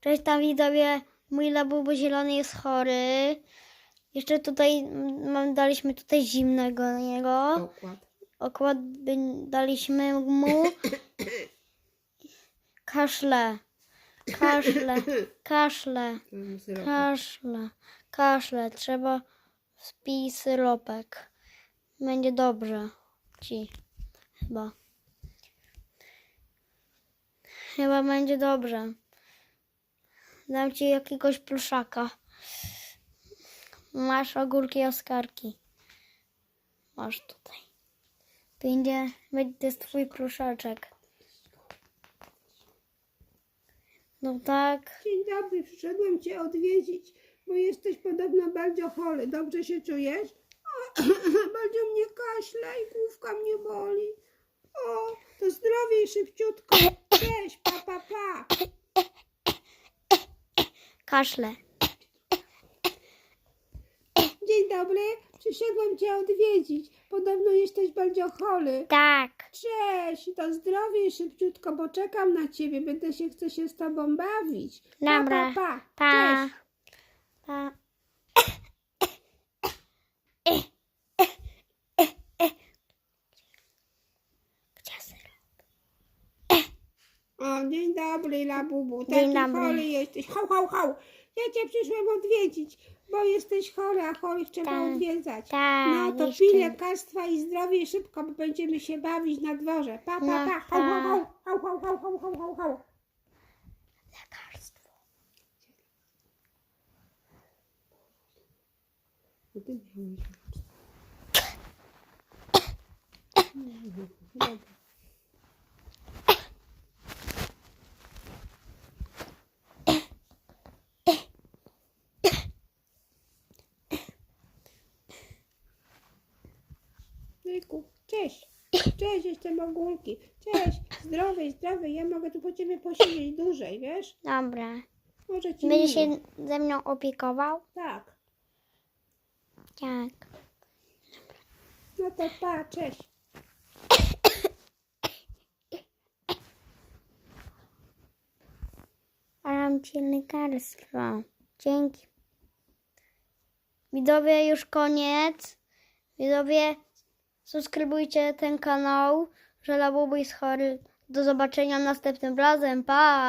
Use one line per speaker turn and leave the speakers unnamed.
Cześć tam widzowie, mój labubu zielony jest chory. Jeszcze tutaj mm, mam, daliśmy tutaj zimnego na niego.
Okład.
Okład daliśmy mu. Kaszle. Kaszle. Kaszle. Kaszle. Kaszle. Trzeba spij syropek. Będzie dobrze. Ci. Chyba. Chyba będzie dobrze. Dam ci jakiegoś pluszaka. Masz ogórki oskarki. Masz tutaj. Będzie, będzie to jest twój pluszaczek. No tak.
Dzień dobry, przyszedłem Cię odwiedzić, bo jesteś podobno bardzo chory. Dobrze się czujesz? O, bardzo mnie kaszle i główka mnie boli. O, to zdrowie i szybciutko. Cześć, pa, pa, pa.
Kaszle.
Dzień dobry, przyszedłem Cię odwiedzić. Podobno jesteś bardzo chory.
Tak.
Cześć, to zdrowie szybciutko, bo czekam na Ciebie. Będę się, chcę się z Tobą bawić. Pa,
Dobra.
pa, pa.
Pa.
Cześć. O, dzień dobry, Labubu.
Dzień
Taki
dobry.
chory jesteś. Hał, hał, hał. Ja cię przyszłem odwiedzić, bo jesteś chory, a chorych trzeba
Tak,
odwiedzać.
tak,
No to
jeszcze.
pij lekarstwa i zdrowie szybko, bo będziemy się bawić na dworze. Pa, pa,
No,
pa. Hał,
pa.
hał, hał, hał, hał, hał, hał, hał, hał.
Lekarstwo.
No ty miałeś. Dobra. Cześć. Cześć, jestem ogólki. Cześć, zdrowej, zdrowej. Ja mogę tu po ciebie posiedzieć dłużej, wiesz?
Dobra.
Może ci
Będzie
miło.
się ze mną opiekował?
Tak.
Tak.
No to pa, cześć.
Dam ci lekarstwo. Dzięki. Widzowie, już koniec. Widzowie, subskrybujcie ten kanał, że Labubu jest chory. Do zobaczenia następnym razem. Pa!